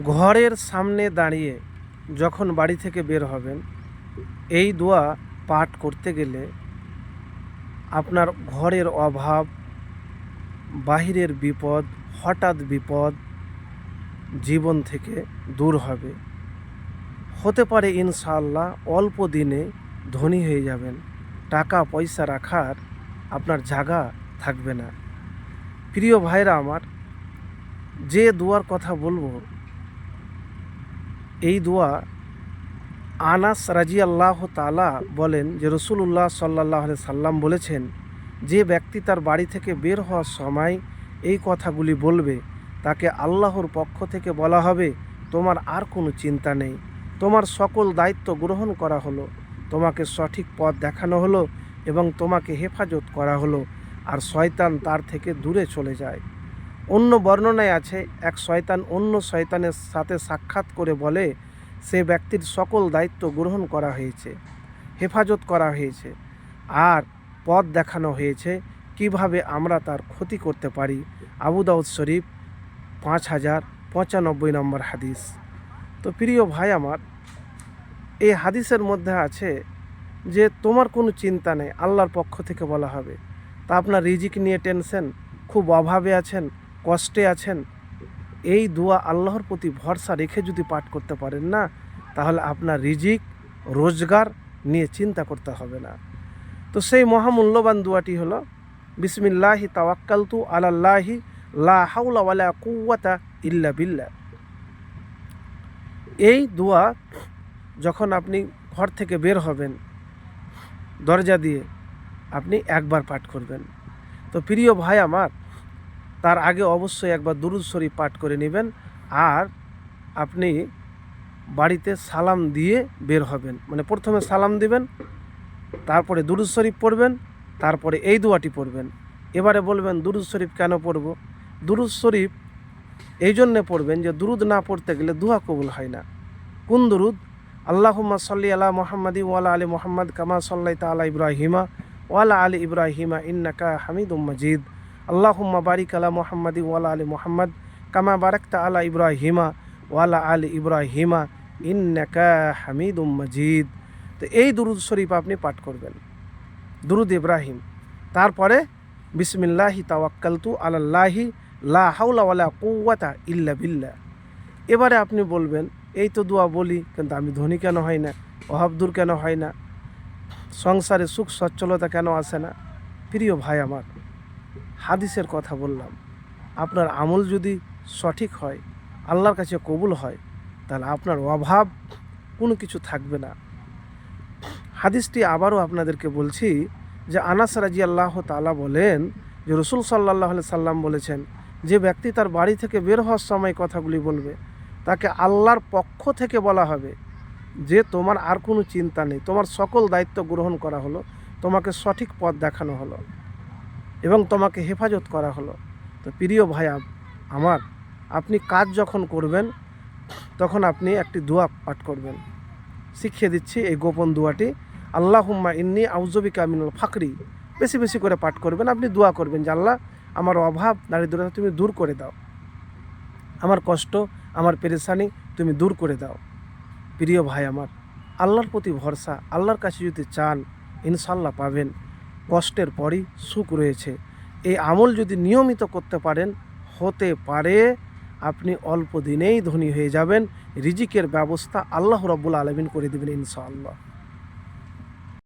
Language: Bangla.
ঘরের সামনে দাঁড়িয়ে যখন বাড়ি থেকে বের হবেন, এই দোয়া পাঠ করতে গেলে আপনার ঘরের অভাব, বাহিরের বিপদ, হঠাৎ বিপদ জীবন থেকে দূর হবে। হতে পারে ইনশাআল্লাহ অল্প দিনে ধনী হয়ে যাবেন, টাকা পয়সা রাখার আপনার জায়গা থাকবে না। প্রিয় ভাইরা আমার, যে দোয়ার কথা বলব এই দোয়া আনাস রাজি আল্লাহ তালা বলেন যে রসুল্লাহ সাল্লাহ সাল্লাম বলেছেন, যে ব্যক্তি তার বাড়ি থেকে বের হওয়ার সময় এই কথাগুলি বলবে, তাকে আল্লাহর পক্ষ থেকে বলা হবে, তোমার আর কোনো চিন্তা নেই। তোমার সকল দায়িত্ব গ্রহণ করা হলো, তোমাকে সঠিক পথ দেখানো হলো এবং তোমাকে হেফাজত করা হলো, আর শয়তান তার থেকে দূরে চলে যায়। অন্য বর্ণনায় আছে, এক শয়তান অন্য শয়তানের সাথে সাক্ষাৎ করে বলে, সে ব্যক্তির সকল দায়িত্ব গ্রহণ করা হয়েছে, হেফাজত করা হয়েছে, আর পথ দেখানো হয়েছে, কীভাবে আমরা তার ক্ষতি করতে পারি। আবু দাউদ শরীফ, পাঁচ হাজার পঁচানব্বই নম্বর হাদিস। তো প্রিয় ভাই আমার, এই হাদিসের মধ্যে আছে যে, তোমার কোনো চিন্তা নেই, আল্লাহর পক্ষ থেকে বলা হবে। তা আপনার রিজিক নিয়ে টেনশন, খুব অভাবে আছেন কষ্টে আছেন, এই দোয়া আল্লাহর প্রতি ভরসা রেখে যদি পাঠ করতে পারেন না, তাহলে আপনার রিজিক, রোজগার নিয়ে চিন্তা করতে হবে না। তো সেই মহামূল্যবান দোয়াটি হলো, বিসমিল্লাহি তাওয়াক্কালতু আলাল্লাহি লা হাওলা ওয়ালা কুওয়াতা ইল্লা বিল্লাহ। এই দোয়া যখন আপনি ঘর থেকে বের হবেন, দরজা দিয়ে আপনি একবার পাঠ করবেন। তো প্রিয় ভাই আমার তার আগে অবশ্যই একবার দুরুদ শরীফ পাঠ করে নেবেন আর আপনি বাড়িতে সালাম দিয়ে বের হবেন। মানে প্রথমে সালাম দিবেন, তারপরে দুরুদ শরীফ পড়বেন, তারপরে এই দোয়াটি পড়বেন। এবারে বলবেন, দুরুদ শরীফ কেন পড়ব? দুরুদ শরীফ এই জন্যে পড়বেন যে, দুরুদ না পড়তে গেলে দোয়া কবুল হয় না। কোন দুরুদ? আল্লাহুম্মা সাল্লি আলা মোহাম্মদি ওয়ালা আলী মোহাম্মদ কামা সাল্লাই তালা ইব্রাহিমা ওয়ালা আলী ইব্রাহিমা ইন্নাকা হামিদুম মজিদ। আল্লাহুম্মা বারিক আলা মোহাম্মদি ওয়ালা আলী মোহাম্মদ কামা বারাকতা আলা ইব্রাহিমা ওয়ালা আলী ইব্রাহিমা ইন্নাকা হামিদুম মজিদ। তো এই দুরুদ শরীফ আপনি পাঠ করবেন। দুরুদ ইব্রাহিম। তারপরে বিসমিল্লাহি তাওয়াক্কালতু আলাল্লাহি লা হাওলা ওয়ালা কুওয়াতা ইল্লা বিল্লাহ। এবারে আপনি বলবেন, এই তো দোয়া বলি, কিন্তু আমি ধনী কেন হয় না? অভাব দূর কেন হয় না? সংসারে সুখ সচ্ছলতা কেন আসে না? প্রিয় ভাই আমার হাদিসের কথা বললাম। আপনার আমল যদি সঠিক হয়, আল্লাহর কাছে কবুল হয়, তাহলে আপনার অভাব কোনো কিছু থাকবে না। হাদিসটি আবারও আপনাদেরকে বলছি যে আনাস রাজি আল্লাহ তালা বলেন যে রসুল সাল্লাহ সাল্লাম বলেছেন, যে ব্যক্তি তার বাড়ি থেকে বের হওয়ার সময় কথাগুলি বলবে, তাকে আল্লাহর পক্ষ থেকে বলা হবে যে তোমার আর কোনো চিন্তা নেই, তোমার সকল দায়িত্ব গ্রহণ করা হলো, তোমাকে সঠিক পথ দেখানো হলো। এবং তোমাকে হেফাজত করা হলো। তো প্রিয় ভাই আমার, আপনি কাজ যখন করবেন, তখন আপনি একটি দোয়া পাঠ করবেন। শিখিয়ে দিচ্ছি এই গোপন দোয়াটি। আল্লাহ হুম্মা ইন্নি আউজবিকা মিনুল ফাকরি। বেশি বেশি করে পাঠ করবেন, আপনি দোয়া করবেন যে, আল্লাহ, আমার অভাব দারিদ্রতা তুমি দূর করে দাও। আমার কষ্ট, আমার পেরেশানি তুমি দূর করে দাও। প্রিয় ভাই, আমার, আল্লাহর প্রতি ভরসা, আল্লাহর কাছে যদি চান ইনশাল্লাহ পাবেন। কষ্টের পরই সুখ রয়েছে। এই আমল যদি নিয়মিত করতে পারেন, হতে পারে আপনি অল্প দিনেই ধনী হয়ে যাবেন। রিজিকের ব্যবস্থা আল্লাহ রব্বুল আলমিন করে দেবেন ইনশাআল্লাহ।